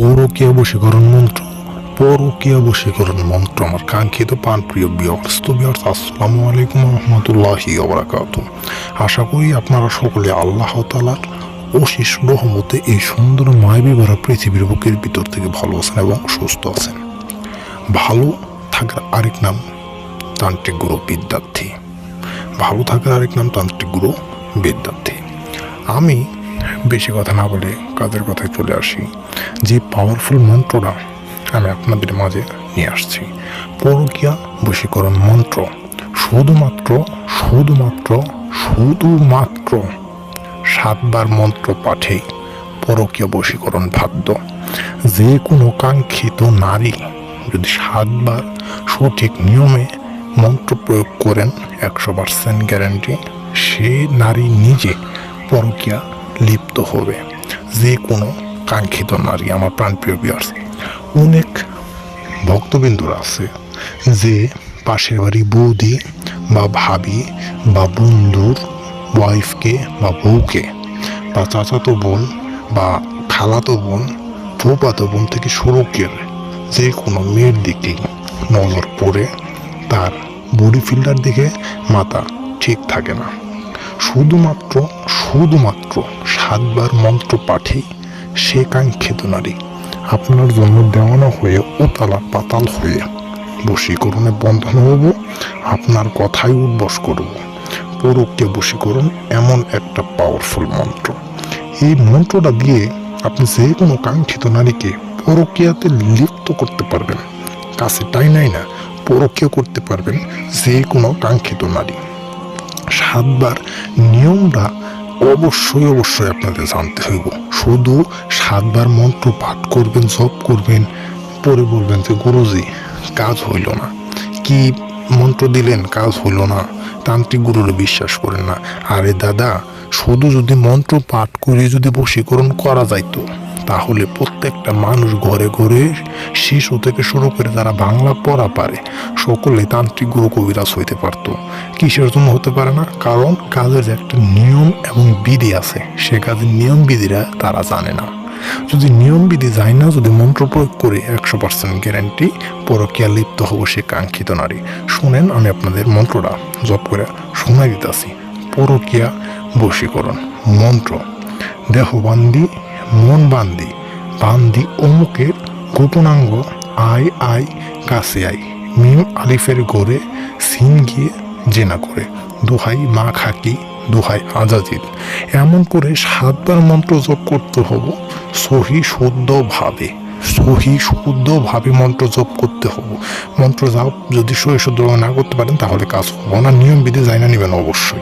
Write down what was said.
পরকীয়া বশীকরণ মন্ত্র। পরকীয়া বশীকরণ মন্ত্র আমার কাঙ্ক্ষিত পান প্রিয় বিয়ার্স তো বিয়ার্স আসসালামু আলাইকুম রহমতুল্লাহি ওবরাকাত আশা করি আপনারা সকলে আল্লাহ তালার অশিস রহমতে এই সুন্দর মায়াবী ভরা পৃথিবীর বুকের ভিতর থেকে ভালো আছেন এবং সুস্থ আছেন। ভালো থাকার আরেক নাম তান্ত্রিক গুরু বিদ্যার্থী। ভালো থাকার আরেক নাম তান্ত্রিক গুরু বিদ্যার্থী। আমি বেশি কথা না বলে কাজের কথায় চলে আসি। যে পাওয়ারফুল মন্ত্রটা আমি আপনাদের মাঝে নিয়ে আসছি। পরকীয়া বশীকরণ মন্ত্র। শুধুমাত্র শুধুমাত্র শুধুমাত্র সাতবার মন্ত্র পাঠেই পরকীয় বশীকরণ বাধ্য যে কোনো কাঙ্ক্ষিত নারী যদি সাতবার সঠিক নিয়মে মন্ত্র প্রয়োগ করেন, একশো পার্সেন্ট গ্যারান্টি সে নারী নিজে পরকীয়া লিপ্ত হবে। যে কোনো কাঙ্ক্ষিত নারী আমার প্রাণপ্রিয় বিয়ার্স অনেক ভক্তবিন্দুরা আছে যে পাশের বাড়ি বৌদি বা ভাবি বা বন্ধুর ওয়াইফকে বা বউকে বা চাচাতো বোন বা খালাতো বোন ফুপাতো বোন থেকে শুরু করে যে কোনো মেয়ের দিকে নজর পড়ে তার বডি ফিল্ডার দিকে মাথা ঠিক থাকে না। শুধুমাত্র শুধুমাত্র সাতবার মন্ত্র পাঠেই সে কাঙ্ক্ষিত নারী। আপনার জন্য দেওয়ানো হয়ে উতালা পাতাল হয়ে বশীকরণে বন্ধন হব আপনার কথাই উদ্বস করব। পরকীয় বশীকরণ এমন একটা পাওয়ারফুল মন্ত্র। এই মন্ত্রটা দিয়ে আপনি যে কোনো কাঙ্ক্ষিত নারীকে পরকীয়াতে লিপ্ত করতে পারবেন। কাছে তাই নাই না, পরকীয় করতে পারবেন যে কোনো কাঙ্ক্ষিত নারী। সাতবার নিয়মটা অবশ্যই অবশ্যই আপনাদের জানতে হইব। শুধু সাতবার মন্ত্র পাঠ করবেন, জপ করবেন, পরে বলবেন যে, গুরুজি, কাজ হইল না। কি মন্ত্র দিলেন, কাজ হইল না। তান্ত্রিক গুরুরে বিশ্বাস করেন না। আরে দাদা, শুধু যদি মন্ত্র পাঠ করে যদি বশীকরণ করা যাইতো তাহলে প্রত্যেকটা মানুষ ঘরে ঘরে শিশু থেকে শুরু করে তারা বাংলা পড়া পারে, সকলে তান্ত্রিক গুরু কবিরাজ হইতে পারত। কিসের জন্য হতে পারে না? কারণ কাজের একটা নিয়ম এবং বিধি আছে, সে কাজের নিয়ম বিধিরা তারা জানে না। যদি নিয়ম বিধি যায় না, যদি মন্ত্র প্রয়োগ করে একশো পার্সেন্ট গ্যারান্টি পরকিয়া লিপ্ত হব সে কাঙ্ক্ষিত নারী। শুনেন, আমি আপনাদের মন্ত্রটা জপ করে শোনাই দিতেছি। পরকিয়া বশীকরণ মন্ত্র। দেহবান্দি মন বান্দি বান্দি অমুকের গোপনাঙ্গ আই আই কাছে আই। মিম আলিফের গড়ে সিন গিয়ে জেনা করে, দোহাই মা খাকি, দোহাই আজাজিদ। এমন করে সাতবার মন্ত্র জপ করতে হব, সহি শুদ্ধভাবে সহি শুদ্ধভাবে মন্ত্র জপ করতে হব। মন্ত্র জপ যদি সহি শুদ্ধভাবে না করতে পারেন তাহলে কাজ হব না নিয়ম বিধি যাই না নেবেন অবশ্যই।